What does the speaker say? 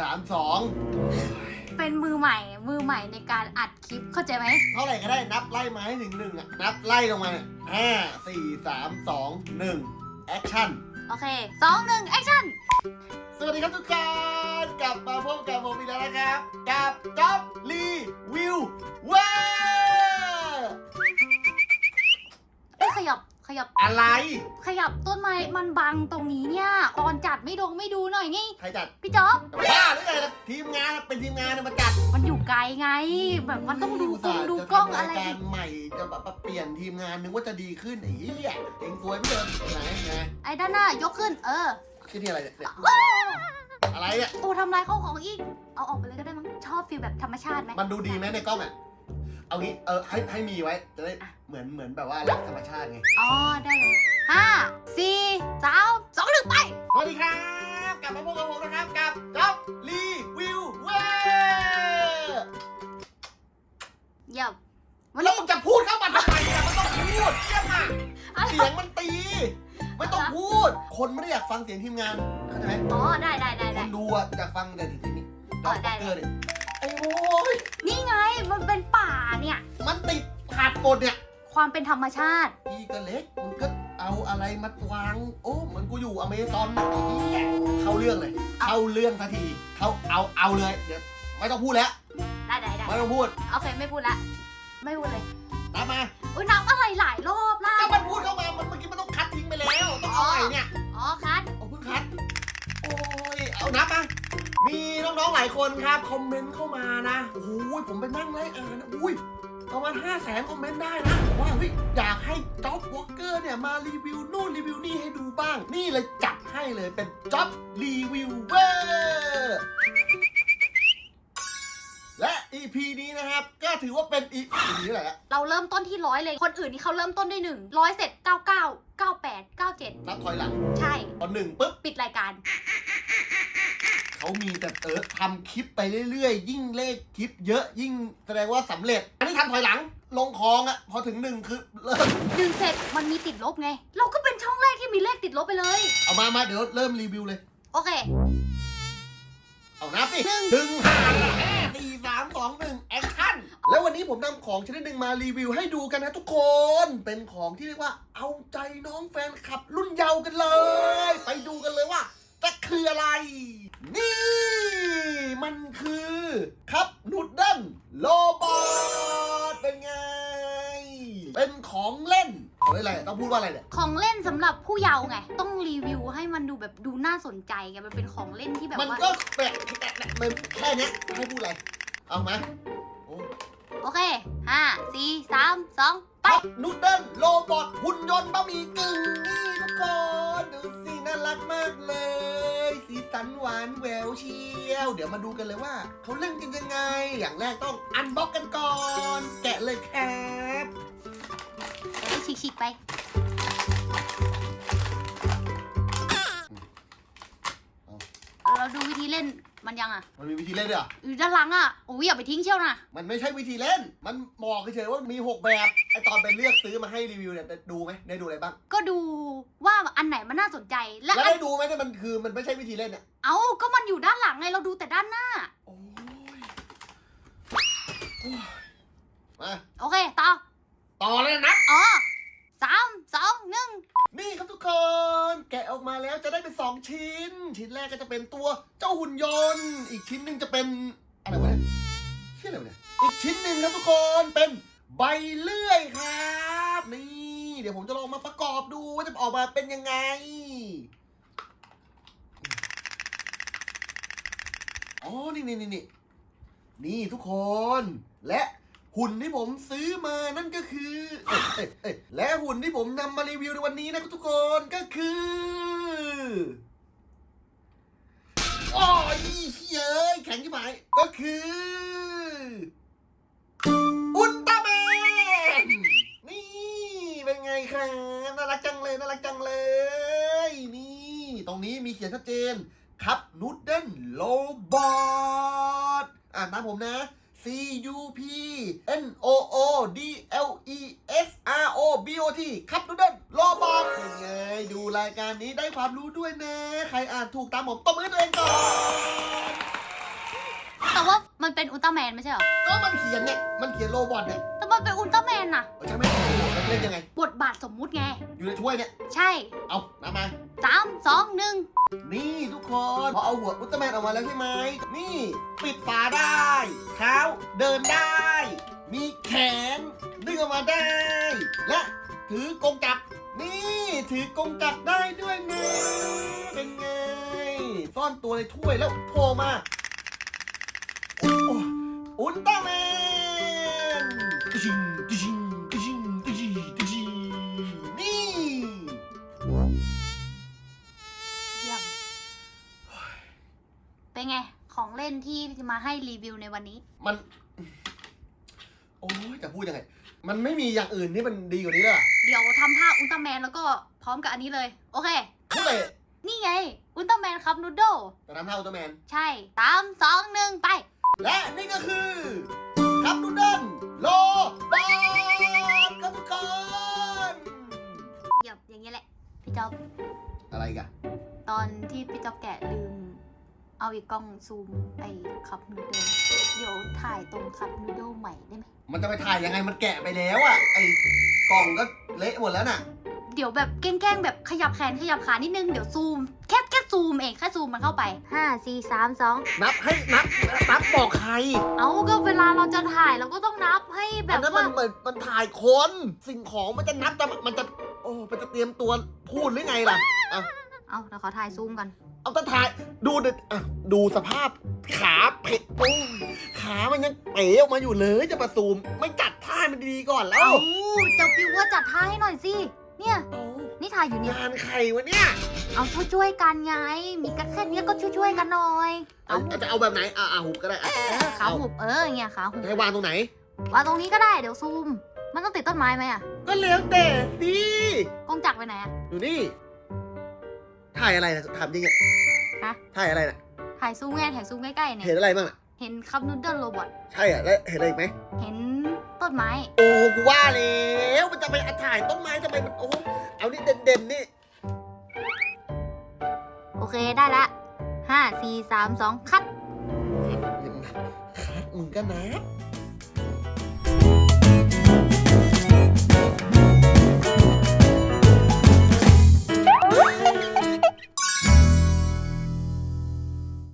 สามสองเป็นมือใหม่ มือใหม่ในการอัดคลิปเข้าใจไหมเท่าไหร่ก็ได้นับไล่มาให้ถึงหนึ่งอะนับไล่ลงมาเนี่ยห้าสี่สามสองหนึ่งแอคชั่น โอเคสองหนึ่งแอคชั่น สวัสดีครับทุกคนกลับมาพบกับผมอีกแล้วนะครับกับจ๊อบ ยับขยับอะไร ขยับต้นไม้มันบังตรงนี้เนี่ยตอนจัดไม่ดงไม่ดูหน่อยไงใครจัดพี่จ๊อบบ้าหรือไงล่ะทีมงานเป็นทีมงานมาจัดมันอยู่ไกลไง แบบมันต้องดูกล้องดูกล้องอะไรจทำายการใหม่จะแบบเปลี่ยนทีมงานนึกว่าจะดีขึ้นไอ้เหี้ยเองสวยไม่เดิมไหนไงไอ้ด้านหน้ายกขึ้น เออที่นี่อะไรเนี่ยเนี่ยอะไรเนี่ยโอ้ทำลายข้าวของอีก เอาออกไปเลยก็ได้มั้งชอบฟีลแบบธรรมชาติไหมมันดูดีไหมในกล้องอะ เอางี้เออให้ให้มีไว้จะได้เหมือนเหมือนแบบว่ารักธรรมชาติไงอ๋อได้เลยห้าสี่สามสองหนึ่งไป สวัสดีครับ กลับมาพบกับผมนะครับกับจ๊อบรีวิวเว้ยเยี่ยมวันแล้วนี้มึงจะพูดเข้ามาทำไมอะมันต้องพูดเยี่ยมอะอะไรเสียงมันตีไม่ต้องพูด คนไม่ได้อยากฟังเสียงทีมงานเข้าใจไหมอ๋อได้ได้ได้คได้ นดูอะอยากฟังแต่ทีนี้อ๋อได้ เกอร์เนี่ยไอ้โว้ยนี่ไงมันเป็นป่าเนี่ย มันติดขาดหมดเนี่ย ความเป็นธรรมชาติอีก็เล็กมึงก็เอาอะไรมาวาง โอ้เหมือนกูอยู่อเมซอนนะไอ้เหี้ยเข้าเรื่องเลยเข้าเรื่องสักทีเข้าเอาเอาเลย เดี๋ยวไม่ต้องพูดแล้ว ได้ได้ได้ไม่ต้องพูดโอเคไม่พูดละ ไม่พูดเลยตามมาอุ้ยน้ำอะไรหลายรอบล่ะ ก็มันพูดเข้ามา มันเมื่อกี้มันต้องคัดทิ้งไปแล้ว ต้องเอาใหม่เนี่ย อ๋อคัด เอาเพิ่งคัด โอ้ย เอานับมา มีน้องๆหลายคนครับคอมเมนต์เข้ามานะโอ้โหผมไปนั่งไล่อ่านนะอุ้ยประมาณ5 0 0แสนคอมเมนต์ได้นะบอกว่าเฮ้ยอยากให้จ็อบวอลเกอร์เนี่ยมารีวิวนู่นรีวิวนี่ให้ดูบ้าง นี่เลยจัดให้เลยเป็นจ็อบรีวิวเวอร์และ EP นี้นะครับ ก็ถือว่าเป็น EP นี้แหละเราเริ่มต้นที่ร้อยเลย คนอื่นนี่เขาเริ่มต้นด้วยหนึ่งร้อยเสร็จเก้าเก้าเก้าแปดเก้าเจ็ดนับถอยหลัง ใช่ตอนหนึ่งปุ๊บ ปิดรายการ เขามีแต่เออทำคลิปไปเรื่อยๆ ยิ่งเลขคลิปเยอะยิ่งแสดงว่าสำเร็จ อันนี้ทำถอยหลังลงคลองอะพอถึงหนึ่งคือเริ่มหนึ่งเสร็จมันมีติดลบไง เราก็เป็นช่องแรกที่มีเลขติดลบไปเลย เอามามาเดี๋ยวเริ่มรีวิวเลย โอเค เอานับสิหนึ่ง หนึ่งห้าห้าสี่สามสองหนึ่งแอคชั่น แล้ววันนี้ผมนำของชนิดหนึ่งมารีวิวให้ดูกันนะทุกคน เป็นของที่เรียกว่าเอาใจน้องแฟนคลับรุ่นเยาว์กันเลย ไปดูกันเลยว่า จะคืออะไร นี่ มันคือครับนูดเดิลโลบอทเป็นไง เป็นของเล่นเฮ้ยอะไรต้องพูดว่าอะไรเนี่ย ของเล่นสำหรับผู้เยาว์ไง ต้องรีวิวให้มันดูแบบดูน่าสนใจไงมันเป็นของเล่นที่แบบมันว่าก็แปลกแปลกมันแค่เนี้ยให้พูดอะไร เอามาโอ้โอเคห้าสี่สามสองไปครับนูดเดิลโลบอทหุ่นยนต์บะหมี่กึ่งนี่ทุกคนดูสิ น่ารักมากเลย สีสันหวานแหววเชียว เดี๋ยวมาดูกันเลยว่าเขาเล่นกันยังไง อย่างแรกต้องอันบ็อกกันก่อน แกะเลยครับฉีกๆไปเราดูวิธีเล่น มันยังอะ มันมีวิธีเล่นด้วยเหรออยู่ด้านหลังอะโอ้ยอย่าไปทิ้งเชี่ยวนะมันไม่ใช่วิธีเล่น มันบอกเฉยๆว่ามี 6 แบบ ไอตอนไปเลือกซื้อมาให้รีวิวเนี่ยได้ดูไหมได้ดูอะไรบ้าง ก็ดูว่าอันไหนมันน่าสนใจและแล้วอันได้ดูไหมเนี่ยมันคือมันไม่ใช่วิธีเล่นเนี่ยเอ้าก็มันอยู่ด้านหลังไงเราดูแต่ด้านหน้า โอ้ยโอ้ยมาโอเคต่อต่อเลยนะ อ๋อสามสองหนึ่งนี่ครับทุกคน แกะออกมาแล้วจะได้เป็น 2 ชิ้น ชิ้นแรกก็จะเป็นตัวเจ้า หุ่นยนต์ อีกชิ้นหนึ่งจะเป็นอะไรวะเนี่ยชื่ออะไรวะเนี่ยอีกชิ้นหนึ่งครับทุกคนเป็นใบเลื่อยครับนี่เดี๋ยวผมจะลองมาประกอบดูว่าจะออกมาเป็นยังไงอ๋อนี่นี่นี่นี่นี่ทุกคน และหุ่นที่ผมซื้อมานั่นก็คือเอ้ยเอ้ยเอ้ยและหุ่นที่ผมนำมารีวิวในวันนี้นะครับทุกคนก็คือ อ้ยเย้ยแข็งที่หมายก็คือ อุลตร้าแมนนี่เป็นไงครับน่ารักจังเลยน่ารักจังเลย นี่ ตรงนี้มีเขียนชัดเจนครับนูดเดิลโลบอทอ่านตามผมนะ C U P N O O D L E S R O B O T ครับนูดเดิล โลบอทเป็นไง ดูรายการนี้ได้ความรู้ด้วยนะ ใครอ่านถูกตามผมตบมือให้ตัวเองก่อน แต่ว่ามันเป็นอุลตร้าแมนไม่ใช่เหรอ ก็มันเขียนเนี่ย มันเขียนโรบอทเนี่ยแต่มันเป็นอุลตร้าแมนน่ะ ใช่ไหมมันเล่นยังไง บทบาทสมมุติไง อยู่ในถ้วยเนี่ย ใช่เอาน้ำมา สามสองหนึ่งนี่ทุกคนพอเอาหัวอุลตร้าแมนออกมาแล้วใช่ไหม นี่ ปิดฝาได้ เท้าเดินได้ มีแขน ดึงออกมาได้ และถือกงจักร นี่ถือกงจักรได้ด้วยนะเป็นไง ซ่อนตัวในถ้วยแล้วโผล่มาโอ้โอ้อุลตร้าแมนติชิงติชิงติชิงติชิงติชิงนี่เยี่ยมเป็นไง ของเล่นที่จะมาให้รีวิวในวันนี้ มัน โอ้ยจะพูดยังไง มันไม่มีอย่างอื่นที่มันดีกว่านี้เลย แมนแล้วก็พร้อมกับอันนี้เลย โอเคพูดเลยนี่ไง อุลตร้าแมนครับนูโดจะทำท่าอุลตร้าแมน ใช่สามสองหนึ่งไป และนี่ก็คือครับดูเดินโลบอลครับทุกคนเยี่ยมอย่างนี้แหละ พี่จ๊อบ อะไรกันตอนที่พี่จ๊อบแกะลืม เอาอีกกล้องซูมไอ้คัพนูโดเดี๋ยวถ่ายตรงคัพนูโดใหม่ได้ไหม มันจะไปถ่ายยังไงมันแกะไปแล้วอะไอ้กล่องก็เละหมดแล้วน่ะ เดี๋ยวแบบแกล้งๆแบบขยับแขนขยับขานิดนึงเดี๋ยวซูมแค่แค่ซูมเองแค่ซูมมันเข้าไปห้าสี่สามสองนับให้นับนับบอกใครเอาก็เวลาเราจะถ่ายเราก็ต้องนับให้แบอับนนั้นว่ามันเหมือนมันถ่ายคนสิ่งของมันจะนับแต่มันจะโอ้มันจะเตรียมตัวพูดหรือไงล่ะเอาเดี๋ยวขอถ่ายซูมกันเอาแต่ถ่ายดูดิอะดูสภาพขาเผ็ดโอ้ยขามันยังเป๋ออกมาอยู่เลยจะมาซูม ไม่จัดท่ามันดีๆก่อนแล้วเอาเจ้าปิวว่าจัดท่าให้หน่อยสิ เนี่ยเอานี่ถ่ายอยู่เนี่ย งานใครวะเนี่ยเอาช่วยๆกันไง มีกันแค่เนี้ยก็ช่วยๆกันหน่อย เอาจะเอาแบบไหนอะอะหุบก็ได้อะเออขาหุบเอออย่างเงี้ยขาหุบให้วางตรงไหน วางตรงนี้ก็ได้เดี๋ยวซูม มันต้องติดต้นไม้ไหมอะก็แล้วแต่สิกงจักรไปไหนอะอยู่นี่ ถ่ายอะไรนะถามจริงอะฮะ ถ่ายอะไรน่ะ ถ่ายซูมไงถ่ายซูมใกล้ๆเนี่ย เห็นอะไรบ้างน่ะ เห็นคัพนูเดิลโรบอทใช่อะแล้วเห็นอะไรอีกไหมเห็น ต้นไม้ โอ้กูว่าแล้วมันจะไปถ่ายต้นไม้ทำไมมันโอ้เอานี่เด่นๆนี่โอเคได้ละห้าสี่สามสองคัดคัดมึงก็นะ